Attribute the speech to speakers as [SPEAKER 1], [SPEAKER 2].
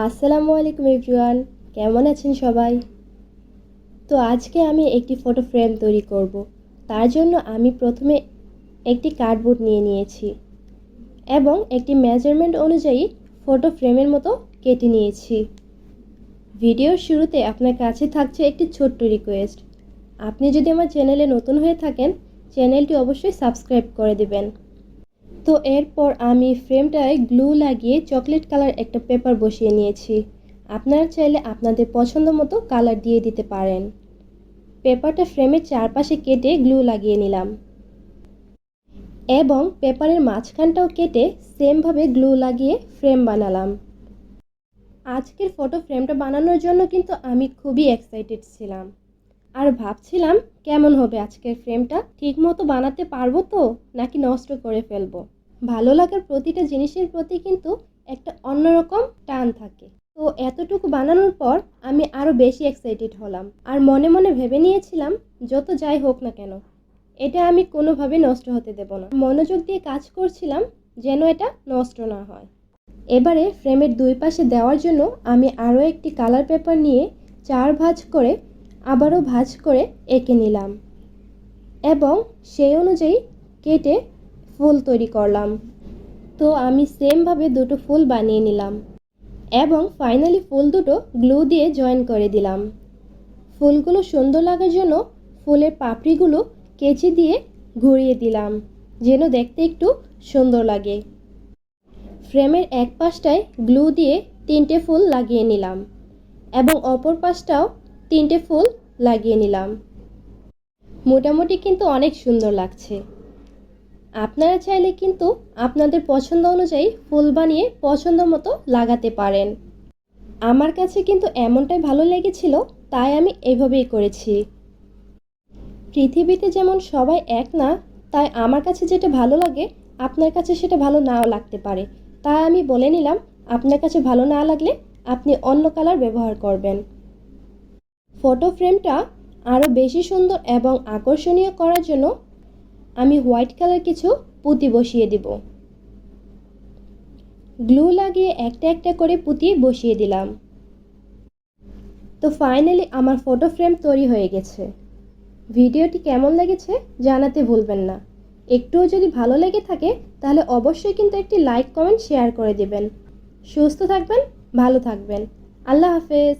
[SPEAKER 1] আসসালামু আলাইকুম এভরিওয়ান, কেমন আছেন সবাই? তো আজকে আমি একটি ফটো ফ্রেম তৈরি করব। তার জন্য আমি প্রথমে একটি কার্ডবোর্ড নিয়ে নিয়েছি এবং একটি মেজারমেন্ট অনুযায়ী ফটো ফ্রেমের মতো কেটে নিয়েছি। ভিডিওর শুরুতে আপনার কাছে থাকছে একটি ছোট্ট রিকোয়েস্ট আপনি যদি আমার চ্যানেলে নতুন হয়ে থাকেন চ্যানেলটি অবশ্যই সাবস্ক্রাইব করে দেবেন। তো এরপর আমি ফ্রেমটায় গ্লু লাগিয়ে চকলেট কালার একটা পেপার বসিয়ে নিয়েছি। আপনারা চাইলে আপনাদের পছন্দ মতো কালার দিয়ে দিতে পারেন। পেপারটা ফ্রেমের চারপাশে কেটে গ্লু লাগিয়ে নিলাম। এবং পেপারের মাঝখানটাও কেটে সেমভাবে গ্লু লাগিয়ে ফ্রেম বানালাম। আজকের ফটো ফ্রেমটা বানানোর জন্য কিন্তু আমি খুবই এক্সাইটেড ছিলাম। আর ভাবছিলাম কেমন হবে আজকের ফ্রেমটা? ঠিক মতো বানাতে পারব তো? নাকি নষ্ট করে ফেলব? ভালো লাগার প্রতিটা জিনিসের প্রতি কিন্তু একটা অন্যরকম টান থাকে। তো এতটুকু বানানোর পর আমি আরও বেশি এক্সাইটেড হলাম। আর মনে মনে ভেবে নিয়েছিলাম, যত যাই হোক না কেন, এটা আমি কোনোভাবে নষ্ট হতে দেব না। মনোযোগ দিয়ে কাজ করছিলাম যেন এটা নষ্ট না হয়। এবারে ফ্রেমের দুই পাশে দেওয়ার জন্য আমি আরও একটি কালার পেপার নিয়ে চার ভাঁজ করে আবারও ভাঁজ করে এঁকে নিলাম। এবং সেই অনুযায়ী কেটে ফুল তৈরি করলাম। তো আমি সেমভাবে দুটো ফুল বানিয়ে নিলাম। এবং ফাইনালি ফুল দুটো গ্লু দিয়ে জয়েন করে দিলাম। ফুলগুলো সুন্দর লাগার জন্য ফুলের পাপড়িগুলো কেচি দিয়ে ঘুরিয়ে দিলাম, যেন দেখতে একটু সুন্দর লাগে। ফ্রেমের এক পাশটায় গ্লু দিয়ে তিনটে ফুল লাগিয়ে নিলাম। এবং অপর পাশটাও তিনটে ফুল লাগিয়ে নিলাম। মোটামুটি কিন্তু অনেক সুন্দর লাগছে। আপনারা চাইলে কিন্তু আপনাদের পছন্দ অনুযায়ী ফুল বানিয়ে পছন্দ মতো লাগাতে পারেন। আমার কাছে কিন্তু এমনটাই ভালো লেগেছিল, তাই আমি এভাবেই করেছি। পৃথিবীতে যেমন সবাই এক না, তাই আমার কাছে যেটা ভালো লাগে, আপনার কাছে সেটা ভালো নাও লাগতে পারে। তাই আমি বলে নিলাম, আপনার কাছে ভালো না লাগলে আপনি অন্য কালার ব্যবহার করবেন। ফটো ফ্রেমটা আরও বেশি সুন্দর এবং আকর্ষণীয় করার জন্য আমি হোয়াইট কালার কিছু পুঁতি বসিয়ে দিব। গ্লু লাগিয়ে একটা একটা করে পুঁতি বসিয়ে দিলাম। তো ফাইনালি আমার ফটো ফ্রেম তৈরি হয়ে গেছে। ভিডিওটি কেমন লেগেছে জানাতে ভুলবেন না। একটুও যদি ভালো লেগে থাকে তাহলে অবশ্যই কিন্তু একটি লাইক কমেন্ট শেয়ার করে দেবেন। সুস্থ থাকবেন, ভালো থাকবেন। আল্লাহ হাফেজ।